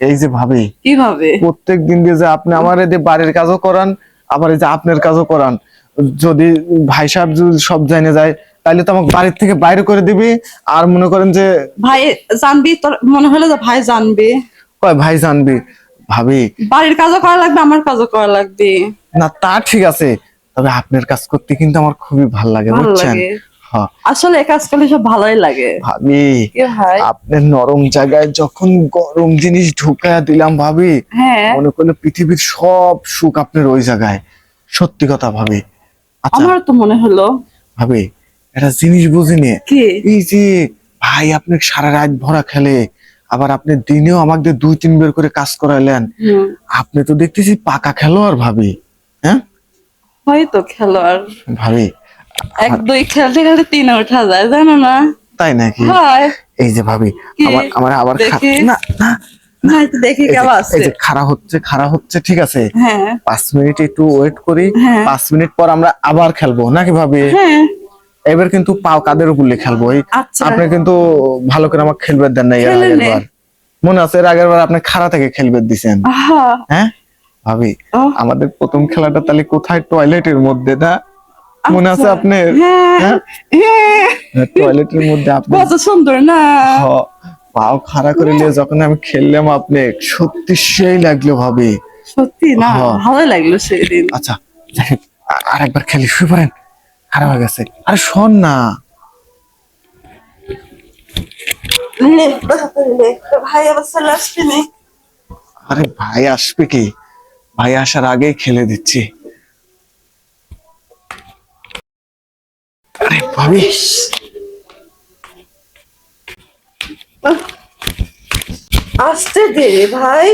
এই যে ভাবি কীভাবে? প্রত্যেক দিন দিয়ে যে আপনি আমার যে বাড়ির কাজও করান আবার যে আপনার কাজও করান যদি ভাই সাহেব যদি সব জানে যায় তাহলে তো আমাকে বাড়ির থেকে বাইরে করে দিবি আর মনে করেন যে ভাই জানবি তোর মনে হলো যে ভাই জানবি। কয় ভাই জানবি? ভাবি। বাড়ির কাজও করা লাগবে আমার কাজও করা লাগবে। না তা ঠিক আছে তবে আপনার কাজ করতে কিন্তু আমার খুবই ভালো লাগে বুঝছেন? হ্যাঁ। আসলে কাজ করলে সব ভালোই লাগে। ভাবি আপনার নরম জায়গায় যখন গরম জিনিস ঢুকায়া দিলাম ভাবি হ্যাঁ। মনে করলে পৃথিবীর সব সুখ আপনার ওই জায়গায়। সত্যি কথা ভাবি। আচ্ছা। আমার তো মনে হলো। ভাবি একটা জিনিস বুঝিনি। এই যে ভাই আপনি সারা রাত ভরা খেলে আবার আপনি দিনেও আমাকে দুই তিন বের করে কাজ করাইলেন। আপনি তো দেখতেছি পাকা খেলোয়াড় ভাবি হ্যাঁ? হয়তো খেলোয়াড়। ভাবি এক দুই খেলতে খেলতে তিনে ওঠা যায় জানো না? তাই নাকি? এই যে ভাবি আমার আমার আবার না না দেখি এই যে- কেমন এই আছে খাড়া হচ্ছে খাড়া হচ্ছে ঠিক আছে? হ্যাঁ। পাঁচ মিনিট একটু ওয়েট করি। হ্যাঁ। পাঁচ মিনিট পর আমরা আবার খেলব নাকি ভাবি? হ্যাঁ। এবার কিন্তু পাও কাদের উপরে খেলব? এই আচ্ছা। আপনি কিন্তু ভালো করে আমাকে খেলবে দেন না এর খেলে আগের বার। মনে আছে এর আগের বার আপনি খাড়া থেকে খেলবে দিছেন? হ্যাঁ? ভাবি আমাদের প্রথম খেলাটা তাহলে কোথায়? টয়লেটের মধ্যে না? মনে আছে আচ্ছা। আপনার? হ্যাঁ। হ্যাঁ? হ্যাঁ। টয়লেটের মধ্যে আপনি কত সুন্দর না? পাও খাড়া করে নিয়ে যখন আমি খেললাম আপনি সত্যি সেই লাগল ভাবি। সত্যি না। ভালো লাগল সেদিন। আচ্ছা যাই আর একবার খেলি শুয়ে পড়েন খারাপ হয়ে গেছে। আরে শোন নি? আরে ভাই আসবে কি? ভাই আসার আগেই খেলে দিচ্ছি। আরে ভাবি। আসতে দে ভাই।